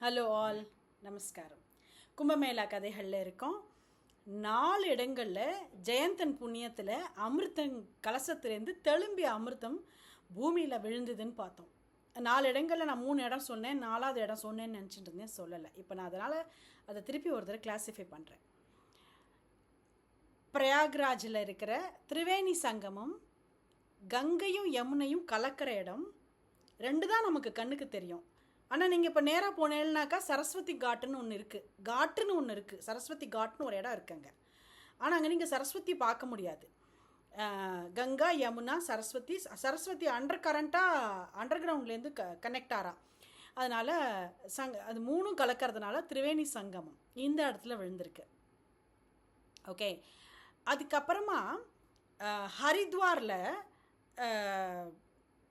Hello all நமஸ்காரம். கும்பமேளா கதைகளில் இருக்கோம். நாலு இடங்களில் ஜெயந்தன் புண்ணியத்தில் அமிர்தம் கலசத்துலேருந்து தெளும்பிய அமிர்தம் பூமியில் விழுந்ததுன்னு பார்த்தோம். நாலு இடங்களில் நான் மூணு இடம் சொன்னேன் நாலாவது இடம் சொன்னேன்னு நினச்சிட்டு இருந்தேன் சொல்லலை. இப்போ நான் அதனால் அதை திருப்பி ஒரு தடவை கிளாஸிஃபை பண்ணுறேன் பிரயாக்ராஜில் இருக்கிற திரிவேணி சங்கமம் கங்கையும் யமுனையும் கலக்கிற இடம் ரெண்டு தான் நமக்கு கண்ணுக்கு தெரியும். ஆனால் நீங்கள் இப்போ நேராக போனேன்னாக்கா சரஸ்வதி காட்டுன்னு ஒன்று இருக்குது காட்டுன்னு ஒன்று இருக்குது சரஸ்வதி காட்டுன்னு ஒரு இடம் இருக்குங்க ஆனால் அங்கே நீங்கள் சரஸ்வதி பார்க்க முடியாது. கங்கா யமுனா சரஸ்வதி சரஸ்வதி அண்டர் கரண்ட்டாக அண்டர் கிரவுண்ட்லேருந்து க கனெக்ட் ஆறா அதனால் சங்க அது மூணும் கலக்கிறதுனால திரிவேணி சங்கமம் இந்த இடத்துல விழுந்திருக்கு. ஓகே அதுக்கப்புறமா ஹரித்வாரில்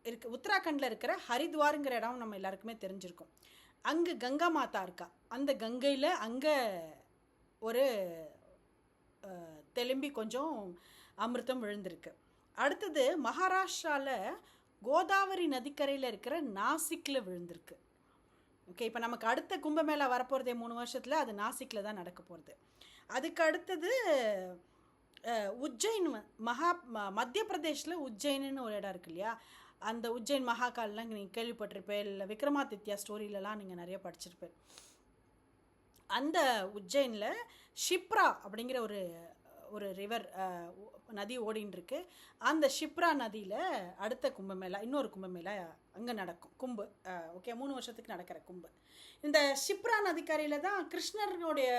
இருக்கு உத்தராகண்டில் இருக்கிற ஹரித்வாருங்கிற இடம் நம்ம எல்லாருக்குமே தெரிஞ்சிருக்கும். அங்கே கங்கா மாதா இருக்கா? அந்த கங்கையில் அங்கே ஒரு தெலும்பி கொஞ்சம் அமிர்தம் விழுந்திருக்கு. அடுத்தது மகாராஷ்டிராவில் கோதாவரி நதிக்கரையில் இருக்கிற நாசிக்கில் விழுந்திருக்கு. ஓகே இப்போ நமக்கு அடுத்த கும்பமேளா வரப்போகிறதே மூணு வருஷத்தில் அது நாசிக்கில் தான் நடக்க போகிறது அதுக்கு அடுத்தது உஜ்ஜைன் மகா ம- மத்திய பிரதேஷில் உஜ்ஜைன்னு ஒரு இடம் இருக்கு இல்லையா? அந்த உஜ்ஜைன் மகாகால்லாம் நீங்கள் கேள்விப்பட்டிருப்பேன் இல்லை விக்ரமாதித்யா ஸ்டோரியிலலாம் நீங்கள் நிறைய படிச்சிருப்பேன் அந்த உஜ்ஜைனில் ஷிப்ரா அப்படிங்கிற ஒரு ஒரு ரிவர் நதி ஓடின்னு இருக்கு அந்த ஷிப்ரா நதியில் அடுத்த கும்பமேளா இன்னொரு கும்பமேளா அங்கே நடக்கும். கும்பு ஓகே மூணு வருஷத்துக்கு நடக்கிற கும்பு. இந்த ஷிப்ரா நதிக்கரையில் தான் கிருஷ்ணருடைய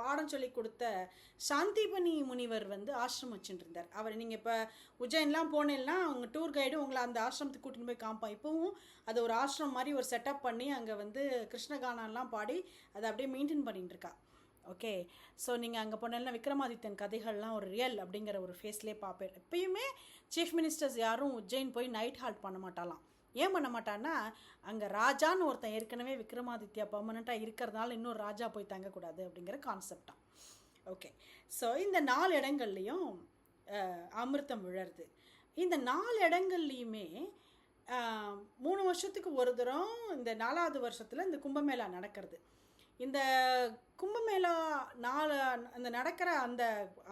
பாடம் சொல்லி கொடுத்த சாந்திபனி முனிவர் வந்து ஆசிரமம் வச்சுட்டு இருந்தார் அவர் நீங்கள் இப்போ உஜ்ஜைன்லாம் போனேன்னா அவங்க டூர் கைடு உங்களை அந்த ஆசிரமத்துக்கு கூட்டின்னு போய் காமிப்பான். இப்போவும் அது ஒரு ஆசிரமம் மாதிரி ஒரு செட்டப் பண்ணி அங்கே வந்து கிருஷ்ணகானம்லாம் பாடி அதை அப்படியே மெயின்டைன் பண்ணிட்டு இருக்கா ஓகே ஸோ நீங்கள் அங்கே போனேன்னா விக்ரமாதித்யன் கதைகள்லாம் ஒரு ரியல் அப்படிங்கிற ஒரு ஃபேஸ்லேயே பார்ப்பேன். எப்பயுமே சீஃப் மினிஸ்டர்ஸ் யாரும் உஜ்ஜைன் போய் நைட் ஹால்ட் பண்ண மாட்டாலாம் ஏன் பண்ண மாட்டான்னா அங்கே ராஜான்னு ஒருத்தன் ஏற்கனவே விக்ரமாதித்யா பர்மனெண்ட்டாக இருக்கிறதுனால இன்னொரு ராஜா போய் தங்கக்கூடாது அப்படிங்கிற கான்செப்டாக ஓகே ஸோ இந்த நாலு இடங்கள்லையும் அமிர்தம் விழருது. இந்த நாலு இடங்கள்லையுமே மூணு வருஷத்துக்கு ஒரு தரம் இந்த நாலாவது வருஷத்தில் இந்த கும்பமேளா நடக்கிறது. இந்த கும்பமேளா நாலு அந்த நடக்கிற அந்த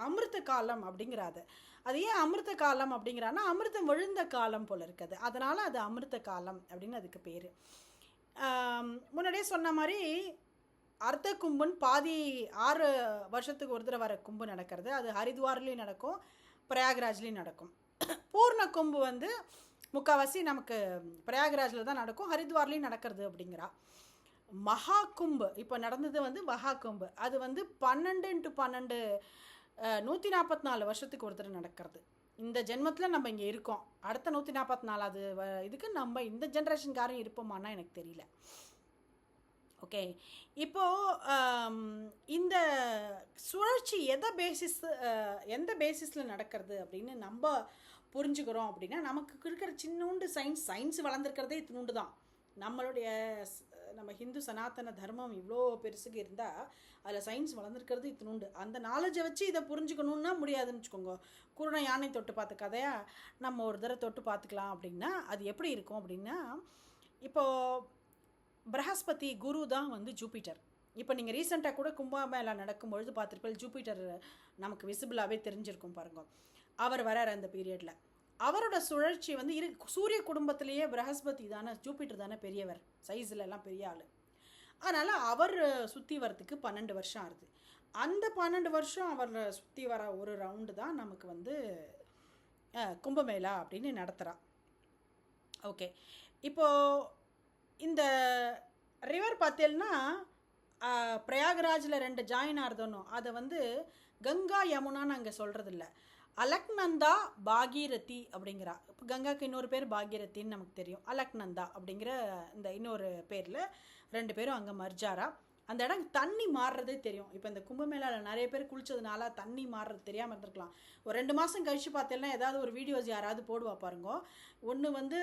அமிர்த காலம் அப்படிங்கிறாது அது ஏன் அமிர்த காலம் அப்படிங்கிறான்னா அமிர்தம் விழுந்த காலம் போல் இருக்குது. அதனால் அது அமிர்த காலம் அப்படின்னு அதுக்கு பேர். முன்னாடியே சொன்ன மாதிரி அர்த்த கும்புன்னு பாதி ஆறு வருஷத்துக்கு ஒரு தடவை வர கும்பு நடக்கிறது. அது ஹரித்வார்லேயும் நடக்கும் பிரயாக்ராஜ்லேயும் நடக்கும். பூர்ண கும்பு வந்து முக்கால்வாசி நமக்கு பிரயாக்ராஜில் தான் நடக்கும் ஹரித்வார்லேயும் நடக்கிறது அப்படிங்கிறா. மகா கும்பு இப்போ நடந்தது வந்து மகா கும்பு அது வந்து பன்னெண்டு இன்ட்டு பன்னெண்டு நூற்றி நாற்பத்தி நாலு வருஷத்துக்கு ஒரு தடவை நடக்கிறது. இந்த ஜென்மத்தில் நம்ம இங்கே இருக்கோம். அடுத்த நூற்றி நாற்பத்தி நாலாவது வ- இதுக்கு நம்ம இந்த ஜென்ரேஷன்காரும் இருப்போமானா எனக்கு தெரியல. ஓகே. இப்போது இந்த சுழற்சி எதை பேசிஸ் எந்த பேசிஸில் நடக்கிறது அப்படின்னு நம்ம புரிஞ்சுக்கிறோம் அப்படின்னா நமக்கு இருக்கிற சின்னூண்டு சயின்ஸ் சயின்ஸ் வளர்ந்துருக்கிறதே இத்தினூண்டு தான். நம்மளுடைய நம்ம ஹிந்து சனாதன தர்மம் இவ்வளோ பெருசுக்கு இருந்தால் அதில் சயின்ஸ் வளர்ந்துருக்கிறது இத்தினுண்டு அந்த நாலேஜை வச்சு இதை புரிஞ்சுக்கணுன்னா முடியாதுன்னு வச்சுக்கோங்க. குருணை யானை தொட்டு பார்த்த கதையாக நம்ம ஒரு தடவை தொட்டு பார்த்துக்கலாம் அப்படின்னா அது எப்படி இருக்கும் அப்படின்னா இப்போது பிரகஸ்பதி குரு தான் வந்து ஜூபிட்டர். இப்போ நீங்கள் ரீசெண்டாக கூட கும்பமேளா நடக்கும்பொழுது பார்த்துருப்பேன் ஜூபிட்டர் நமக்கு விசிபிளாகவே தெரிஞ்சிருக்கும் பாருங்க. அவர் வரார் அந்த பீரியடில் அவரோட சுழற்சி வந்து இரு சூரிய குடும்பத்திலேயே பிரகஸ்பதி தானே ஜூபிட்டர் தானே பெரியவர். சைஸ்லலாம் பெரிய ஆள். அதனால் அவர் சுற்றி வரத்துக்கு பன்னெண்டு வருஷம் ஆகுது. அந்த பன்னெண்டு வருஷம் அவர் சுற்றி வர ஒரு ரவுண்டு தான் நமக்கு வந்து கும்பமேளா அப்படின்னு நடத்துகிறா ஓகே இப்போது இந்த ரிவர் பார்த்தேன்னா பிரயாகராஜில் ரெண்டு ஜாயின் ஆறுதோனோ அதை வந்து கங்கா யமுனான்னு அங்கே சொல்கிறதில்ல அலக்நந்தா பாகீரதி அப்படிங்கிறா. இப்போ கங்காவுக்கு இன்னொரு பேர் பாகீரத்தின்னு நமக்கு தெரியும். அலக்நந்தா அப்படிங்கிற இந்த இன்னொரு பேரில் ரெண்டு பேரும் அங்கே மர்ஜாரா அந்த இடம் தண்ணி மாறுறதே தெரியும். இப்போ இந்த கும்பமேளாவில் நிறைய பேர் குளிச்சதுனால தண்ணி மாறுறது தெரியாமல் இருந்திருக்கலாம். ஒரு ரெண்டு மாதம் கழிச்சு பார்த்தேன்னா ஏதாவது ஒரு வீடியோஸ் யாராவது போடுவா பாருங்க. ஒன்று வந்து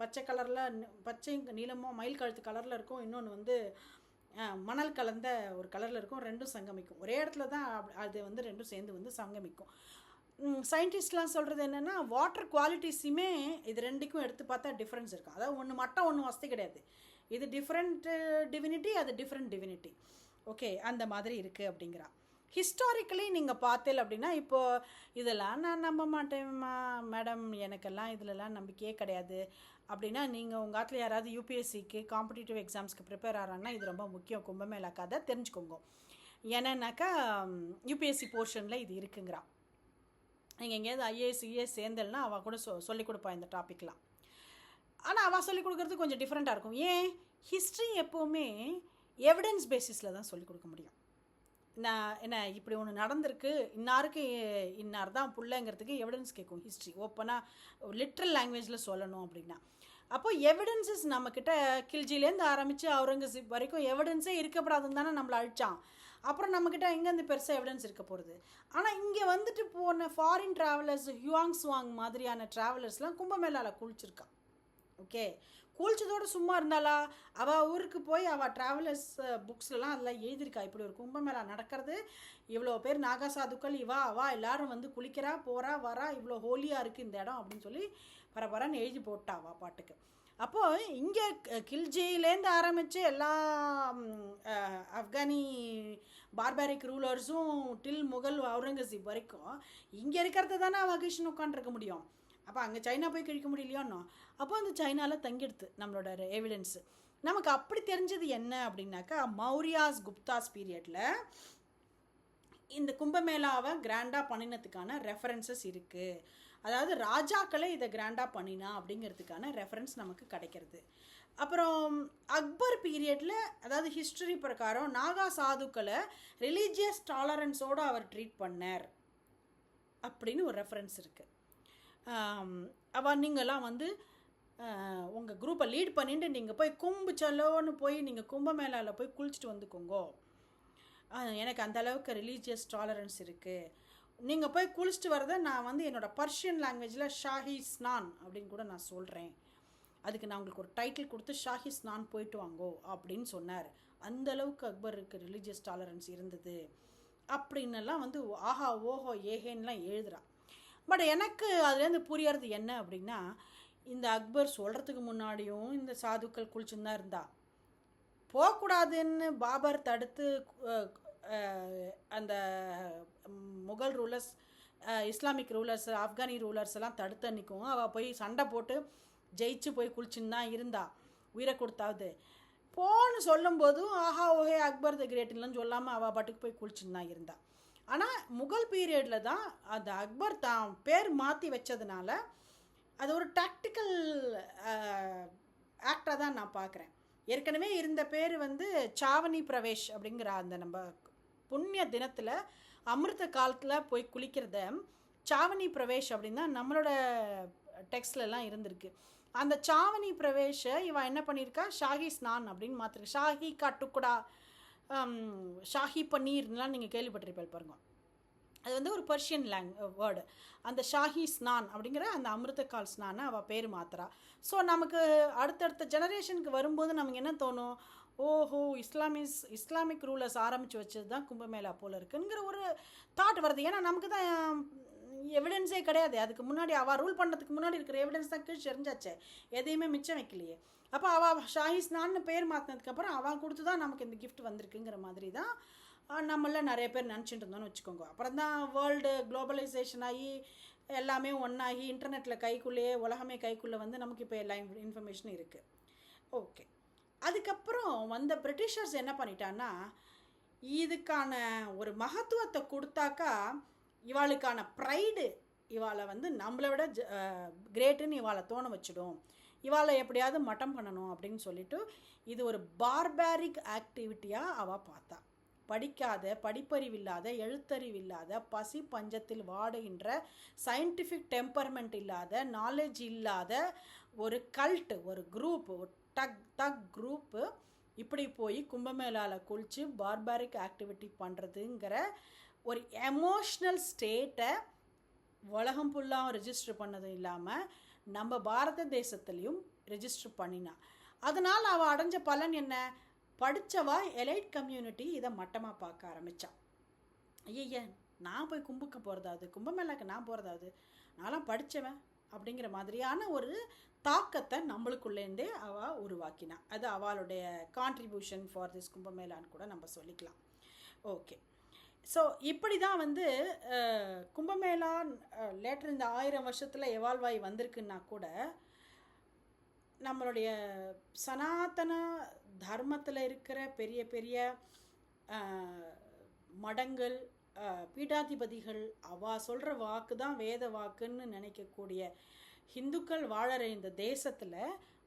பச்சை கலரில் பச்சை நீளமாக மயில் கழுத்து கலரில் இருக்கும். இன்னொன்று வந்து மணல் கலந்த ஒரு கலரில் இருக்கும் ரெண்டும் சங்கமிக்கும். ஒரே இடத்துல தான் அப்- அது வந்து ரெண்டும் சேர்ந்து வந்து சங்கமிக்கும். சயின்டிஸ்ட்லாம் சொல்கிறது என்னென்னா வாட்டர் குவாலிட்டிஸுமே இது ரெண்டுக்கும் எடுத்து பார்த்தா டிஃப்ரென்ஸ் இருக்கும் அதாவது ஒன்று மட்டம் ஒன்று வசதி கிடையாது. இது டிஃப்ரெண்ட் டிவினிட்டி அது டிஃப்ரெண்ட் டிவினிட்டி ஓகே அந்த மாதிரி இருக்குது அப்படிங்கிறா. ஹிஸ்டாரிக்கலி நீங்கள் பார்த்தேல் அப்படின்னா இப்போது இதெல்லாம் நான் நம்ப மாட்டேன்மா மேடம் எனக்கெல்லாம் இதிலலாம் நம்பிக்கையே கிடையாது. அப்படின்னா நீங்கள் உங்கள் ஆத்தில் யாராவது யூபிஎஸ்சிக்கு காம்படிட்டிவ் எக்ஸாம்ஸ்க்கு ப்ரிப்பேர் ஆகிறாங்கன்னா இது ரொம்ப முக்கியம். கும்பமேளா கதை தெரிஞ்சுக்கோங்க. ஏன்னாக்கா யூபிஎஸ்சி போர்ஷனில் இது இருக்குங்கிறா. நீங்கள் எங்கேயாவது ஐஏஎஸ் இஏஎஸ் சேர்ந்தல்னா அவள் கூட சொ சொல்லிக் கொடுப்பா இந்த டாப்பிக்லாம் ஆனால் அவள் சொல்லிக் கொடுக்குறது கொஞ்சம் டிஃப்ரெண்ட்டாக இருக்கும். ஏன்? ஹிஸ்ட்ரி எப்போவுமே எவிடன்ஸ் பேசிஸில் தான் சொல்லிக் கொடுக்க முடியும். நான் என்ன இப்படி ஒன்று நடந்திருக்கு இன்னாருக்கு இன்னார் தான் பிள்ளைங்கிறதுக்கு எவிடன்ஸ் கேட்கும் ஹிஸ்ட்ரி ஓப்பனாக லிட்ரல் லாங்குவேஜில் சொல்லணும் அப்படின்னா. அப்போ எவிடன்சஸ் நம்மக்கிட்ட கில்ஜிலேருந்து ஆரம்பித்து அவுரங்கசீப் வரைக்கும் எவிடன்ஸே இருக்கப்படாதுன்னு தானே நம்மளை அழிச்சான். அப்புறம் நம்மக்கிட்ட எங்கேருந்து பெருசாக எவிடன்ஸ் இருக்க போகிறது ஆனால் இங்கே வந்துட்டு போன ஃபாரின் ட்ராவலர்ஸ் ஹுவாங் சுவாங் மாதிரியான ட்ராவலர்ஸ்லாம் கும்பமேளாவில் குளிச்சிருக்கான். ஓகே கூழ்ச்சதோடு சும்மா இருந்தாளா? அவள் ஊருக்கு போய் அவள் ட்ராவலர்ஸ் புக்ஸ்லலாம் அதெல்லாம் எழுதியிருக்கா. இப்படி ஒரு கும்பமேளா நடக்கிறது. இவ்வளோ பேர் நாகா சாதுக்கள் இவா அவா எல்லாரும் வந்து குளிக்கிறா போகிறா வரா இவ்வளோ ஹோலியாக இருக்குது இந்த இடம் அப்படின்னு சொல்லி பரபரன்னு எழுதி போட்டா பாட்டுக்கு. அப்போது இங்கே கில்ஜியிலேருந்து ஆரம்பித்து எல்லா ஆப்கானி பார்பாரிக் ரூலர்ஸும் டில் முகல் அவுரங்கசீப் வரைக்கும் இங்கே இருக்கிறத தானே அவள் கிருஷ்ணன் உட்காண்டிருக்க முடியும். அப்போ அங்கே சைனா போய் கழிக்க முடியலையோன்னோ? அப்போ அந்த சைனாவில் தங்கிடுது நம்மளோட எவிடன்ஸு நமக்கு அப்படி தெரிஞ்சது என்ன அப்படின்னாக்கா மௌரியாஸ் குப்தாஸ் பீரியடில் இந்த கும்பமேளாவை கிராண்டாக பண்ணினதுக்கான ரெஃபரன்சஸ் இருக்குது அதாவது ராஜாக்களே இதை கிராண்டாக பண்ணினா அப்படிங்கிறதுக்கான ரெஃபரன்ஸ் நமக்கு கிடைக்கிறது. அப்புறம் அக்பர் பீரியடில் அதாவது ஹிஸ்டரி பிரகாரம் நாகா சாதுக்களை ரிலீஜியஸ் டாலரன்ஸோடு அவர் ட்ரீட் பண்ணார். அப்படின்னு ஒரு ரெஃபரன்ஸ் இருக்குது அவள் நீங்கள்லாம் வந்து உங்கள் குரூப்பை லீட் பண்ணிட்டு நீங்கள் போய் கும்பு போய் நீங்கள் கும்பமேளாவில் போய் குளிச்சுட்டு வந்துக்கோங்கோ. எனக்கு அந்த அளவுக்கு ரிலீஜியஸ் டாலரன்ஸ் இருக்குது நீங்கள் போய் குளிச்சுட்டு வரதை நான் வந்து என்னோடய பர்ஷியன் லாங்குவேஜில் ஷாஹி ஸ்னான் அப்படின்னு கூட நான் சொல்கிறேன் அதுக்கு நான் உங்களுக்கு ஒரு டைட்டில் கொடுத்து ஷாஹி ஸ்னான் போயிட்டு வாங்கோ அப்படின்னு சொன்னார். அந்த அளவுக்கு அக்பருக்கு ரிலீஜியஸ் டாலரன்ஸ் இருந்தது. அப்படின்னெல்லாம் வந்து ஆஹா ஓஹோ ஏஹேன்லாம் எழுதுறா. பட் எனக்கு அதுலேருந்து புரியறது என்ன அப்படின்னா இந்த அக்பர் சொல்கிறதுக்கு முன்னாடியும் இந்த சாதுக்கள் குளிச்சுன்னு தான் இருந்தா. போகக்கூடாதுன்னு பாபர் தடுத்து அந்த Mughal rulers Islamic rulers Afghani rulers எல்லாம் தடுத்து நிற்கும் அவள் போய் சண்டை போட்டு ஜெயிச்சு போய் குளிச்சுன்னு தான் இருந்தா. உயிரை கொடுத்தாவது. போன்னு சொல்லும்போதும் ஆஹா ஓஹே அக்பர் த கிரேட்லாம் சொல்லாமல் அவள் பாட்டுக்கு போய் குளிச்சுன்னு தான் இருந்தாள் ஆனால் முகல் பீரியடில் தான் அந்த அக்பர் தான் பேர் மாற்றி வச்சதுனால அது ஒரு டாக்டிக்கல் ஆக்டாக தான் நான் பார்க்குறேன் ஏற்கனவே இருந்த பேர் வந்து சாவணி பிரவேஷ் அப்படிங்கிற அந்த நம்ம புண்ணிய தினத்தில் அமிர்த காலத்தில் போய் குளிக்கிறத சாவணி பிரவேஷ் அப்படின்னு தான் நம்மளோட டெக்ஸ்ட்லலாம் இருந்திருக்கு. அந்த சாவணி பிரவேஷை இவன் என்ன பண்ணியிருக்கா? ஷாஹி ஸ்நான் அப்படின்னு மாற்றிருக்கு ஷாஹி கட்டுக்குடா Um, ஷாஹி பன்னீர்லாம் நீங்கள் கேள்விப்பட்டிருப்பேன் பாருங்க. அது வந்து ஒரு பர்ஷியன் லேங் வேர்டு அந்த ஷாஹி ஸ்னான் அப்படிங்கிற அந்த அமிர்தக்கால் ஸ்னானை அவள் பேர் மாத்திரா ஸோ நமக்கு அடுத்தடுத்த ஜெனரேஷனுக்கு வரும்போது நமக்கு என்ன தோணும்? ஓஹோ இஸ்லாமிஸ் இஸ்லாமிக் ரூலர்ஸ் ஆரம்பித்து வச்சது தான் கும்பமேளா போல் இருக்குங்கிற ஒரு தாட் வருது. ஏன்னா நமக்கு தான் um, எவிடன்ஸே கிடையாது. அதுக்கு முன்னாடி அவள் ரூல் பண்ணுறதுக்கு முன்னாடி இருக்கிற எவிடன்ஸ் தான் கீழ் செறிஞ்சாச்சே. எதையுமே மிச்சம் வைக்கலையே. அப்போ அவள் ஷாஹி நான்னு பேர் மாற்றினதுக்கப்புறம் அவன் கொடுத்து தான் நமக்கு இந்த கிஃப்ட் வந்திருக்குங்கிற மாதிரி தான் நம்மள நிறைய பேர் நினச்சிட்டு இருந்தோம்னு வச்சுக்கோங்க. அப்புறம் தான் வேர்ல்டு குளோபலைசேஷன் ஆகி எல்லாமே ஒன்றாகி இன்டர்நெட்டில் கைக்குள்ளேயே உலகமே கைக்குள்ளே வந்து நமக்கு இப்போ எல்லா இன்ஃபர்மேஷனும் இருக்குது ஓகே அதுக்கப்புறம் வந்த பிரிட்டிஷர்ஸ் என்ன பண்ணிட்டான்னா இதுக்கான ஒரு மகத்துவத்தை கொடுத்தாக்கா இவாளுக்கான ப்ரைடு இவாளை வந்து நம்மளை விட கிரேட்டுன்னு இவாளை தோண வச்சிடும். இவாளை எப்படியாவது மட்டம் பண்ணணும் அப்படின்னு சொல்லிட்டு இது ஒரு பார்பாரிக் ஆக்டிவிட்டியாக அவள் பார்த்தா. படிக்காத படிப்பறிவில்லாத எழுத்தறிவில்லாத பசி பஞ்சத்தில் வாடுகின்ற சயின்டிஃபிக் டெம்பர்மெண்ட் இல்லாத நாலேஜ் இல்லாத ஒரு கல்ட் ஒரு குரூப் ஒரு டக் குரூப்பு இப்படி போய் கும்பமேளாவில் குளித்து பார்பாரிக் ஆக்டிவிட்டி பண்ணுறதுங்கிற ஒரு எமோஷ்னல் ஸ்டேட்டை உலகம் ஃபுல்லாகவும் ரிஜிஸ்டர் பண்ணதும் இல்லாமல் நம்ம பாரத தேசத்துலேயும் ரெஜிஸ்டர் பண்ணினா. அதனால் அவள் அடைஞ்ச பலன் என்ன? படித்தவா எலைட் கம்யூனிட்டி இதை மட்டமாக பார்க்க ஆரம்பித்தான் ஐய நான் போய் கும்புக்கு போகிறதாவது கும்பமேளாக்கு நான் போகிறதாவது நான்லாம் படித்தவன் அப்படிங்கிற மாதிரியான ஒரு தாக்கத்தை நம்மளுக்குள்ளேருந்தே அவள் உருவாக்கினா. அது அவளுடைய கான்ட்ரிபியூஷன் ஃபார் திஸ் கும்பமேளான்னு கூட நம்ம சொல்லிக்கலாம். ஓகே ஸோ இப்படி தான் வந்து கும்பமேளா லேட்டர் இந்த ஆயிரம் வருஷத்தில் எவால்வ் ஆகி வந்திருக்குன்னா கூட நம்மளுடைய சனாதன தர்மத்தில் இருக்கிற பெரிய பெரிய மடங்கள் பீடாதிபதிகள் அவா சொல்கிற வாக்கு தான் வேத வாக்குன்னு நினைக்கக்கூடிய ஹிந்துக்கள் வாழற இந்த தேசத்தில்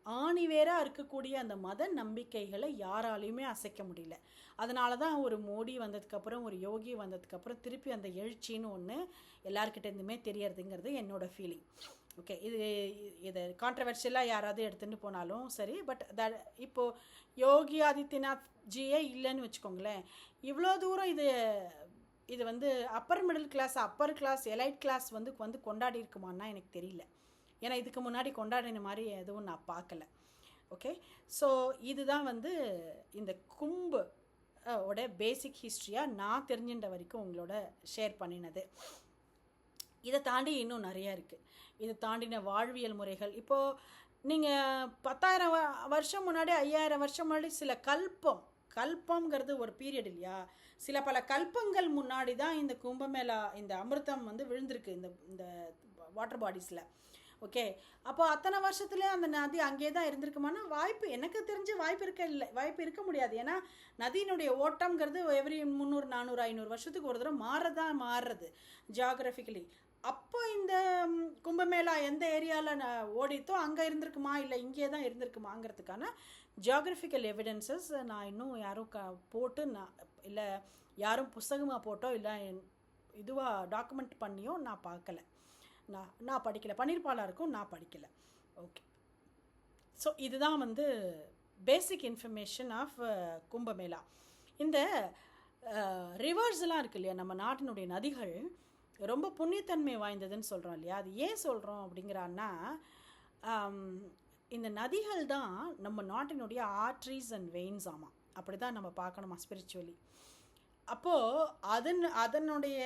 ஆணிவேராக இருக்கக்கூடிய அந்த மத நம்பிக்கைகளை யாராலையுமே அசைக்க முடியல. அதனால தான் ஒரு மோடி வந்ததுக்கப்புறம் ஒரு யோகி வந்ததுக்கப்புறம் திருப்பி அந்த எழுச்சின்னு ஒன்று எல்லாருக்கிட்டேருந்துமே தெரியறதுங்கிறது என்னோட ஃபீலிங் ஓகே இது இது கான்ட்ரவர்ஷியலாக யாராவது எடுத்துகிட்டு போனாலும் சரி பட் த இப்போது யோகி ஆதித்யநாத் ஜியே இல்லைன்னு வச்சுக்கோங்களேன் இவ்வளோ தூரம் இது இது வந்து upper middle class upper class elite class வந்து வந்து கொண்டாடி இருக்குமான்னா எனக்கு தெரியல. ஏன்னா இதுக்கு முன்னாடி கொண்டாடின மாதிரி எதுவும் நான் பார்க்கல. ஓகே ஸோ இதுதான் வந்து இந்த கும்பு ஓட பேசிக் ஹிஸ்ட்ரியாக நான் தெரிஞ்சின்ற வரைக்கும் உங்களோட ஷேர் பண்ணினது. இதை தாண்டி இன்னும் நிறையா இருக்குது இதை தாண்டின வாழ்வியல் முறைகள். இப்போது நீங்கள் பத்தாயிரம் வருஷம் முன்னாடி ஐயாயிரம் வருஷம் முன்னாடி சில கல்பம் கல்பம்ங்கிறது ஒரு பீரியட் இல்லையா? சில பல கல்பங்கள் முன்னாடி தான் இந்த கும்பமேளா இந்த அமிர்தம் வந்து விழுந்திருக்கு இந்த இந்த வாட்டர் பாடிஸில் ஓகே. அப்போ அத்தனை வருஷத்துல அந்த நதி அங்கேயே தான் இருந்திருக்குமானா வாய்ப்பு எனக்கு தெரிஞ்ச வாய்ப்பு இருக்க இல்லை. வாய்ப்பு இருக்க முடியாது. ஏன்னா நதியினுடைய ஓட்டம்ங்கிறது எவ்ரி முந்நூறு நானூறு ஐநூறு வருஷத்துக்கு ஒரு தடவை மாறதான் மாறுறது ஜியாகிரபிக்கலி அப்போ இந்த கும்பமேளா எந்த ஏரியாவில் ஓடித்தோ அங்கே இருந்திருக்குமா இல்லை இங்கே தான் இருந்திருக்குமாங்கிறதுக்கான ஜியாகிரபிக்கல் எவிடன்சஸ் நான் இன்னும் யாரும் க போட்டு நான் இல்லை யாரும் புஸ்தகமாக போட்டோ இல்லை இதுவாக டாக்குமெண்ட் பண்ணியோ நான் பார்க்கல. நான் நான் படிக்கல. பன்னீர்பாலாருக்கும் நான் படிக்கலை. ஓகே ஸோ இதுதான் வந்து பேசிக் இன்ஃபர்மேஷன் ஆஃப் கும்பமேளா. இந்த ரிவர்ஸ்லாம் இருக்கு இல்லையா நம்ம நாட்டினுடைய நதிகள் ரொம்ப புண்ணியத்தன்மை வாய்ந்ததுன்னு சொல்கிறோம் இல்லையா? அது ஏன் சொல்கிறோம் அப்படிங்கிறான்னா இந்த நதிகள் தான் நம்ம நாட்டினுடைய ஆர்ட்ரிஸ் அண்ட் வெயின்ஸ் ஆமாம் அப்படி தான் நம்ம பார்க்கணுமா ஸ்பிரிச்சுவலி அப்போது அதன் அதனுடைய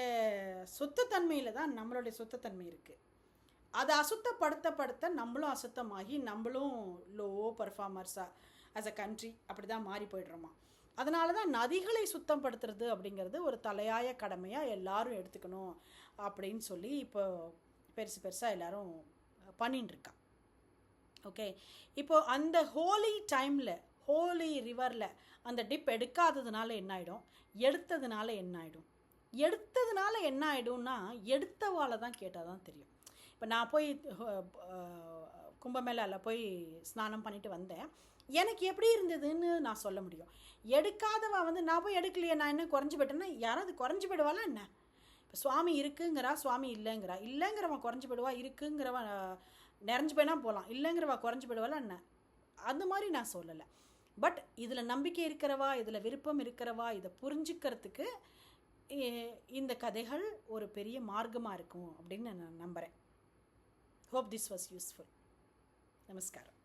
சுத்தத்தன்மையில் தான் நம்மளுடைய சுத்தத்தன்மை இருக்குது அதை அசுத்தப்படுத்தப்படுத்த நம்மளும் அசுத்தமாகி நம்மளும் லோ பர்ஃபார்மர்ஸாக ஆஸ் அ கண்ட்ரி அப்படி தான் மாறி போயிடுறோமா? அதனால தான் நதிகளை சுத்தப்படுத்துறது அப்படிங்கிறது ஒரு தலையாய கடமையாக எல்லாரும் எடுத்துக்கணும் அப்படின்னு சொல்லி இப்போ பெருசு பெருசாக எல்லோரும் பண்ணின்னு இருக்கா. ஓகே இப்போது அந்த ஹோலி டைமில் ஹோலி ரிவரில் அந்த டிப் எடுக்காததுனால என்ன ஆகிடும் எடுத்ததுனால என்ன ஆகிடும் எடுத்ததுனால என்ன ஆகிடும்னா எடுத்தவாளை தான் கேட்டால் தான் தெரியும். இப்போ நான் போய் கும்பமேளாவில் போய் ஸ்நானம் பண்ணிட்டு வந்தேன். எனக்கு எப்படி இருந்ததுன்னு நான் சொல்ல முடியும். எடுக்காதவா வந்து நான் போய் எடுக்கலையே நான் என்ன குறைஞ்சி போயிட்டேன்னா யாராவது குறைஞ்சி போயிடுவாளா என்ன? இப்போ சுவாமி இருக்குங்கிறா சுவாமி இல்லைங்கிறா. இல்லைங்கிறவன் குறைஞ்சி போயிடுவா இருக்குங்கிறவன் நிறைஞ்சு போயினா போகலாம் இல்லைங்கிறவா குறைஞ்சி போயிடுவாளா என்ன? அந்த மாதிரி நான் சொல்லலை. பட் இதில் நம்பிக்கை இருக்கிறவா இதில் விருப்பம் இருக்கிறவா இதை புரிஞ்சுக்கிறதுக்கு இந்த கதைகள் ஒரு பெரிய மார்க்கமாக இருக்கும் அப்படின்னு நான் நம்புகிறேன் ஹோப் திஸ் வாஸ் யூஸ்ஃபுல் நமஸ்காரம்.